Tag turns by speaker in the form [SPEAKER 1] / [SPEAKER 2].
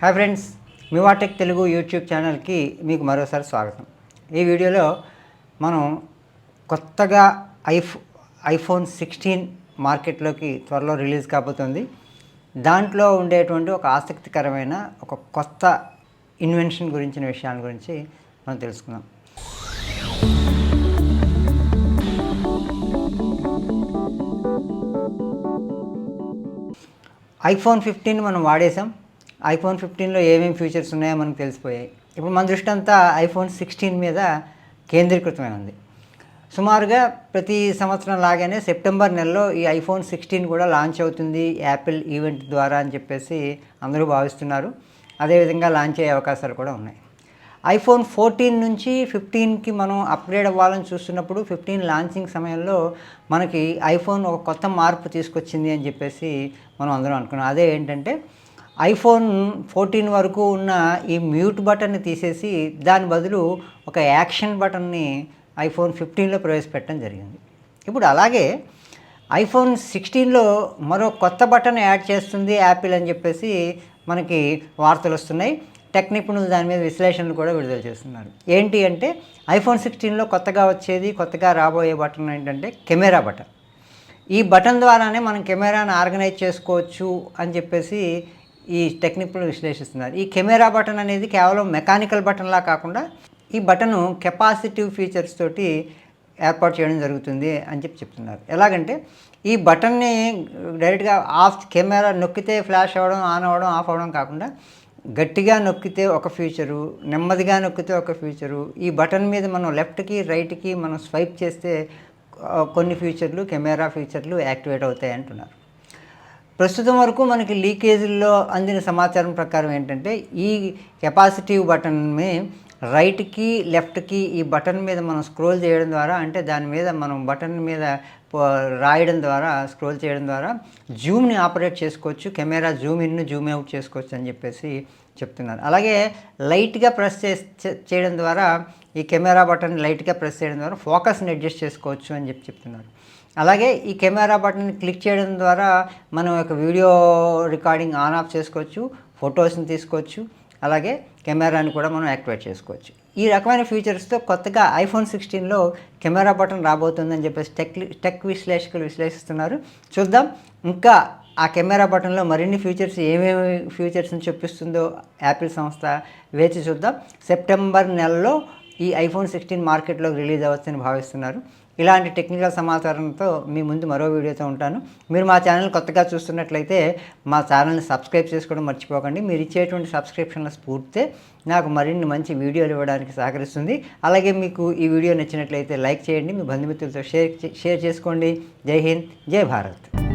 [SPEAKER 1] Hi friends మివాటెక్ Telugu YouTube ఛానల్కి మీకు మరోసారి స్వాగతం. ఈ వీడియోలో మనం కొత్తగా ఐఫ్ ఐఫోన్ సిక్స్టీన్ మార్కెట్లోకి త్వరలో రిలీజ్ కాబోతుంది. దాంట్లో ఉండేటువంటి ఒక ఆసక్తికరమైన ఒక కొత్త ఇన్వెన్షన్ గురించిన విషయాల గురించి మనం తెలుసుకుందాం. ఐఫోన్ ఫిఫ్టీన్ మనం వాడేసాం ఐఫోన్ ఫిఫ్టీన్లో ఏమేమి ఫీచర్స్ ఉన్నాయో మనకు తెలిసిపోయాయి. ఇప్పుడు మన దృష్టి అంతా ఐఫోన్ సిక్స్టీన్ మీద కేంద్రీకృతమై ఉంది. సుమారుగా ప్రతి సంవత్సరం లాగానే సెప్టెంబర్ నెలలో ఈ ఐఫోన్ సిక్స్టీన్ కూడా లాంచ్ అవుతుంది యాపిల్ ఈవెంట్ ద్వారా అని చెప్పేసి అందరూ భావిస్తున్నారు. అదేవిధంగా లాంచ్ అయ్యే అవకాశాలు కూడా ఉన్నాయి. ఐఫోన్ ఫోర్టీన్ నుంచి ఫిఫ్టీన్కి మనం అప్గ్రేడ్ అవ్వాలని చూస్తున్నప్పుడు ఫిఫ్టీన్ లాంచింగ్ సమయంలో మనకి ఐఫోన్ ఒక కొత్త మార్పు తీసుకొచ్చింది అని చెప్పేసి మనం అందరం అనుకున్నాం. అదే ఏంటంటే ఐఫోన్ ఫోర్టీన్ వరకు ఉన్న ఈ మ్యూట్ బటన్ని తీసేసి దాని బదులు ఒక యాక్షన్ బటన్ని ఐఫోన్ ఫిఫ్టీన్లో ప్రవేశపెట్టడం జరిగింది. ఇప్పుడు అలాగే ఐఫోన్ సిక్స్టీన్లో మరో కొత్త బటన్ యాడ్ చేస్తుంది యాపిల్ అని చెప్పేసి మనకి వార్తలు వస్తున్నాయి. టెక్ నిపుణులు దాని మీద విశ్లేషణలు కూడా విడుదల చేస్తున్నారు. ఏంటి అంటే ఐఫోన్ సిక్స్టీన్లో కొత్తగా వచ్చేది కొత్తగా రాబోయే బటన్ ఏంటంటే కెమెరా బటన్. ఈ బటన్ ద్వారానే మనం కెమెరాను ఆర్గనైజ్ చేసుకోవచ్చు అని చెప్పేసి ఈ టెక్నిక్లు విశ్లేషిస్తున్నారు. ఈ కెమెరా బటన్ అనేది కేవలం మెకానికల్ బటన్లా కాకుండా ఈ బటను కెపాసిటివ్ ఫీచర్స్ తోటి ఏర్పాటు చేయడం జరుగుతుంది అని చెప్పి చెప్తున్నారు. ఎలాగంటే ఈ బటన్ని డైరెక్ట్గా ఆఫ్ కెమెరా నొక్కితే ఫ్లాష్ అవ్వడం ఆన్ అవ్వడం ఆఫ్ అవ్వడం కాకుండా గట్టిగా నొక్కితే ఒక ఫ్యూచరు నెమ్మదిగా నొక్కితే ఒక ఫ్యూచరు ఈ బటన్ మీద మనం లెఫ్ట్కి రైట్కి మనం స్వైప్ చేస్తే కొన్ని ఫ్యూచర్లు కెమెరా ఫీచర్లు యాక్టివేట్ అవుతాయి అంటున్నారు. ప్రస్తుతం వరకు మనకి లీకేజీల్లో అందిన సమాచారం ప్రకారం ఏంటంటే ఈ కెపాసిటివ్ బటన్ని రైట్కి లెఫ్ట్కి ఈ బటన్ మీద మనం స్క్రోల్ చేయడం ద్వారా అంటే దాని మీద మనం బటన్ మీద రాయడం ద్వారా స్క్రోల్ చేయడం ద్వారా జూమ్ని ఆపరేట్ చేసుకోవచ్చు camera zoom in zoom out చేసుకోవచ్చు అని చెప్పేసి చెప్తున్నారు. అలాగే లైట్గా ప్రెస్ చేయడం ద్వారా ఈ కెమెరా బటన్ లైట్గా ప్రెస్ చేయడం ద్వారా ఫోకస్ని అడ్జస్ట్ చేసుకోవచ్చు అని చెప్పి చెప్తున్నారు. అలాగే ఈ కెమెరా బటన్ క్లిక్ చేయడం ద్వారా మనం ఒక వీడియో రికార్డింగ్ ఆన్ ఆఫ్ చేసుకోవచ్చు ఫొటోస్ని తీసుకోవచ్చు అలాగే కెమెరాని కూడా మనం యాక్టివేట్ చేసుకోవచ్చు. ఈ రకమైన ఫీచర్స్తో కొత్తగా ఐఫోన్ సిక్స్టీన్లో కెమెరా బటన్ రాబోతుందని చెప్పేసి టెక్ టెక్ విశ్లేషకులు విశ్లేషిస్తున్నారు. చూద్దాం ఇంకా ఆ కెమెరా బటన్లో మరిన్ని ఫీచర్స్ ఏమేమి ఫీచర్స్ని చూపిస్తుందో యాపిల్ సంస్థ వేచి చూద్దాం. సెప్టెంబర్ నెలలో ఈ ఐఫోన్ సిక్స్టీన్ మార్కెట్లోకి రిలీజ్ అవ్వచ్చని భావిస్తున్నారు. ఇలాంటి టెక్నికల్ సమాచారంతో మీ ముందు మరో వీడియోతో ఉంటాను. మీరు మా ఛానల్ కొత్తగా చూస్తున్నట్లయితే మా ఛానల్ని సబ్స్క్రైబ్ చేసుకోవడం మర్చిపోకండి. మీరు ఇచ్చేటువంటి సబ్స్క్రిప్షన్ల స్ఫూర్తే నాకు మరిన్ని మంచి వీడియోలు ఇవ్వడానికి సహకరిస్తుంది. అలాగే మీకు ఈ వీడియో నచ్చినట్లయితే లైక్ చేయండి. మీ బంధుమిత్రులతో షేర్ షేర్ చేసుకోండి. జై హింద్. జై భారత్.